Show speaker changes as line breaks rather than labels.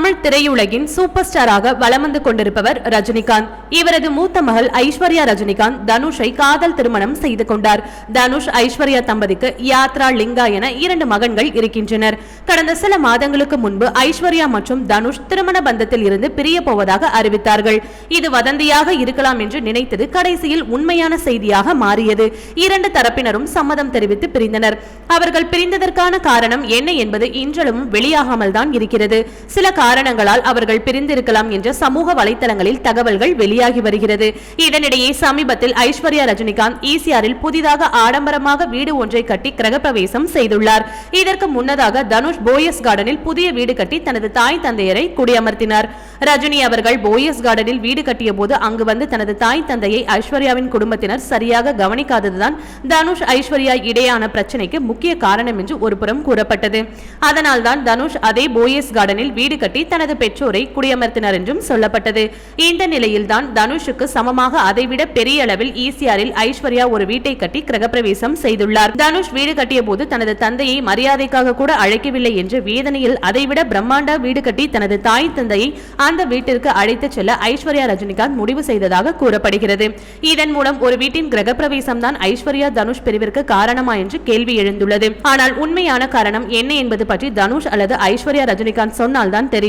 Tamil திரையுலகின் super ஸ்டாராக வலம் வந்து கொண்டிருப்பவர் ரஜினிகாந்த். இவரது மூத்த மகள் ஐஸ்வர்யா ரஜினிகாந்த் தனுஷை காதல் திருமணம் செய்து கொண்டார். தனுஷ் ஐஸ்வர்யா தம்பதிக்கு யாத்ரா லிங்கா என இரண்டு மகன்கள் இருக்கின்றனர். கடந்த சில மாதங்களுக்கு முன்பு ஐஸ்வர்யா மற்றும் தனுஷ் திருமண பந்தத்தில் இருந்து பிரிய போவதாக அறிவித்தார்கள். இது வதந்தியாக இருக்கலாம் என்று நினைத்தது கடைசியில் உண்மையான செய்தியாக மாறியது. இரண்டு தரப்பினரும் சம்மதம் தெரிவித்து பிரிந்தனர். அவர்கள் பிரிந்ததற்கான காரணம் என்ன என்பது இன்றளவும் வெளியாகாமல் தான் இருக்கிறது. சில காரணங்களால் அவர்கள் பிரிந்திருக்கலாம் என்ற சமூக வலைதளங்களில் தகவல்கள் வெளியாகி வருகிறது. இதனிடையே சமீபத்தில் ஐஸ்வர்யா ரஜினிகாந்த் ஈசிஆரில் புதிதாக ஆடம்பரமாக வீடு ஒன்றை கட்டி கிரகப்பிரவேசம் செய்துள்ளார். இதற்கு முன்னதாக தனுஷ் போயஸ் கார்டனில் புதிய வீடு கட்டி தனது தாய் தந்தையரை குடியமர்த்தினார். ரஜினி அவர்கள் போயஸ் கார்டனில் வீடு கட்டிய போது அங்கு வந்து தனது தாய் தந்தையை ஐஸ்வர்யாவின் குடும்பத்தினர் சரியாக கவனிக்காததுதான் தனுஷ் ஐஸ்வர்யா இடையான பிரச்சனைக்கு முக்கிய காரணம் என்று ஒருபுறம் கூறப்பட்டது. அதனால்தான் தனுஷ் அதே போயஸ் கார்டனில் வீடு கட்டி தனது பெற்றோரை குடியமர்த்தினர் என்றும் சொல்லப்பட்டது. இந்த நிலையில்தான் தனுஷுக்கு சமமாக அதைவிட பெரிய அளவில் ஈசிஆரில் ஐஸ்வர்யா ஒரு வீட்டை கட்டி கிரகப்பிரவேசம் செய்துள்ளார். தனுஷ் வீடு கட்டிய போது தனது தந்தையை மரியாதைக்காக கூட அழைக்கவில்லை என்று வேதனையில் அதைவிட பிரம்மாண்ட வீடு கட்டி தனது தாய் தந்தையை அந்த வீட்டிற்கு அழைத்து செல்ல ஐஸ்வர்யா ரஜினிகாந்த் முடிவு செய்ததாக கூறப்படுகிறது. இதன் மூலம் ஒரு வீட்டின் கிரகப்பிரவேசம் தான் ஐஸ்வர்யா தனுஷ் பிரிவிற்கு காரணமா என்று கேள்வி எழுந்துள்ளது. ஆனால் உண்மையான காரணம் என்ன என்பது பற்றி தனுஷ் அல்லது ஐஸ்வர்யா ரஜினிகாந்த் சொன்னால்தான் தெரியும்.